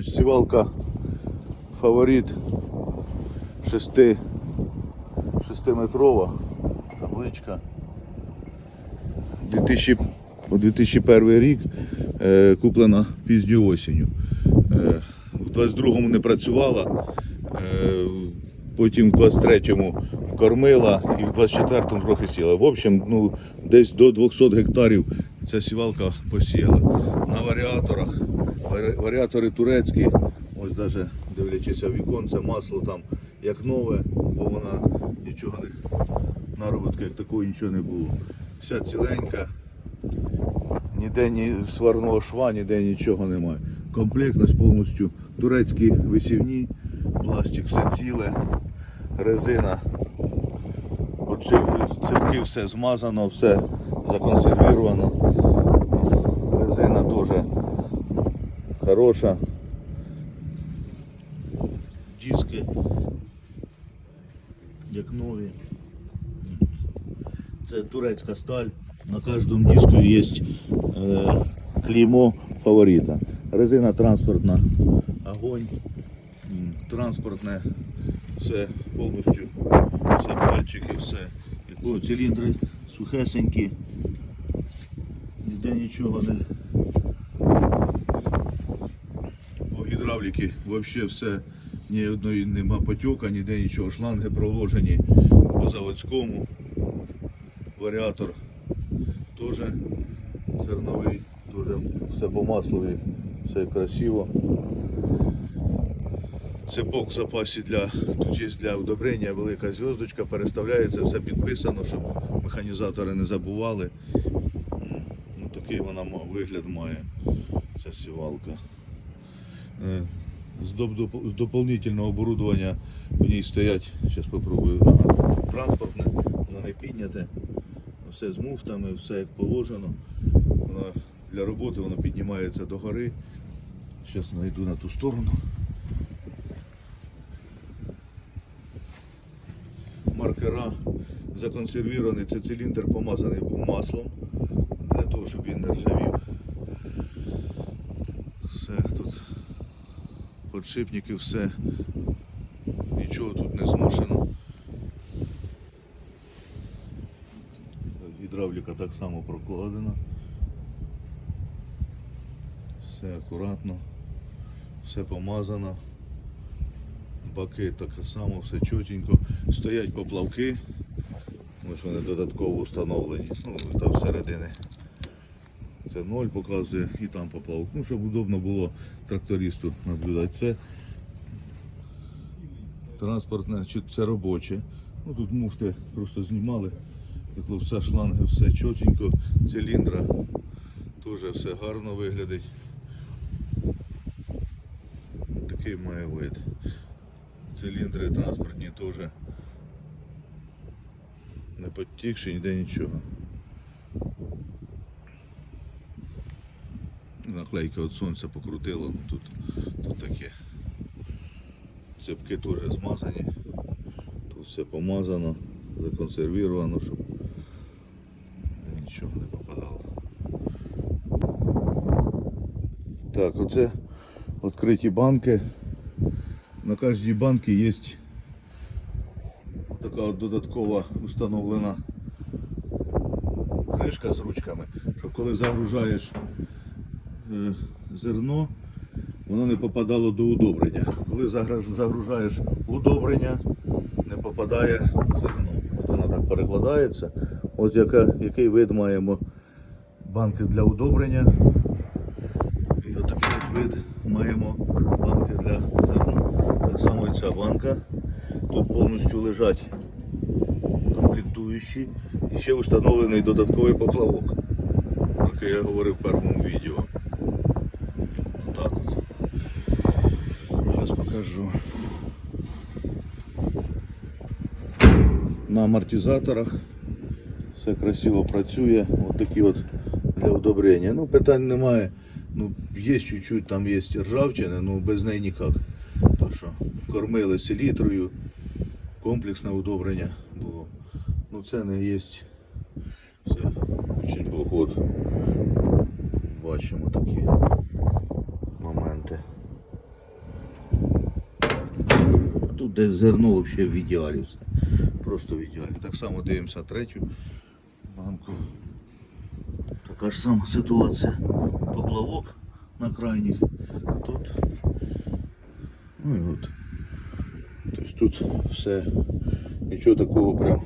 Значить, Сівалка фаворит 6, 6-метрова табличка. 2000, у 2001 рік е, куплена пізньою осінню. Е, в 22-му не працювала, е, потім в 23-му кормила і в 24-му трохи сіла. В общем, ну, десь до 200 гектарів ця сівалка посіяла. На варіаторах, варі- варіатори турецькі, ось навіть дивлячись віконце, масло там як нове, бо вона нічого не наробітка, як такого нічого не було. Вся ціленька, ніде ні сварного шва, ніде нічого немає. Комплектність повністю турецькі висівні, пластик все ціле, резина, цепки все змазано, все законсервіровано. Резина теж хороша. Диски як нові. Це турецька сталь. На кожному диску є е, клеймо фаворита. Резина транспортна, огонь, транспортне, все повністю, все пальчики, все. Циліндри сухесенькі, ніде нічого не. По гідравліки взагалі все, ні одної нема потьока, ніде нічого. Шланги проложені по заводському. Варіатор теж зерновий, теж все по маслові, все красиво. Цепок в запасі для тут є для удобрення велика зв'язочка, переставляється, все підписано, щоб механізатори не забували. Ну, такий вона вигляд має ця сівалка. Е, З, доп- доп- з доповнительного оборудовання в ній стоять, зараз спробую, ага, транспортне, воно не підняте, все з муфтами, все як положено. Воно для роботи воно піднімається до гори. Зараз знайду на ту сторону. Маркера законсервірований, це циліндр помазаний маслом для того, щоб він не ржавів. Все тут подшипники, все. Нічого тут не змушено. Гідравліка так само прокладена. Все акуратно, все помазано. Баки так само, все чотенько. Стоять поплавки. Ось вони додатково встановлені. Ну, там всередини. Це ноль показує і там поплавок. Ну, щоб удобно було трактористу наблюдати. Це транспортне, чи це робоче. Ну, тут муфти просто знімали. Такло все шланги, все чотенько, циліндра. Теж все гарно виглядить. Такий має вид. Циліндри транспортні теж не підтікші, ніде нічого. Наклейка від сонця покрутило, ну тут, тут таке. Цепки теж змазані. Тут все помазано, законсервіровано, щоб нічого не попадало. Так, оце відкриті банки. На кожній банці є така додаткова установлена кришка з ручками, щоб коли загружаєш зерно, воно не попадало до удобрення. Коли загружаєш удобрення, не попадає зерно. От вона так перекладається. От яка, який вид маємо банки для удобрення. І от вид маємо банки для зерна. Так само і ця банка. Тут повністю лежать комплектуючі і ще встановлений додатковий поплавок, про який я говорив в першому відео. Отак от. Зараз покажу. На амортизаторах все красиво працює. Ось такі от для удобрення. Ну, питань немає. Ну, є чуть-чуть, там є ржавчина, ну без неї ніяк. То що кормили селітрою, комплексне удобрення було. Ну це не є. Все, очень плохо. Бачимо такі де зерно взагалі в ідеалі все. Просто в ідеалі. Так само дивимося третю банку. Така ж сама ситуація. Поплавок на крайніх. Тут. Ну і от. Тобто тут все. Нічого такого прям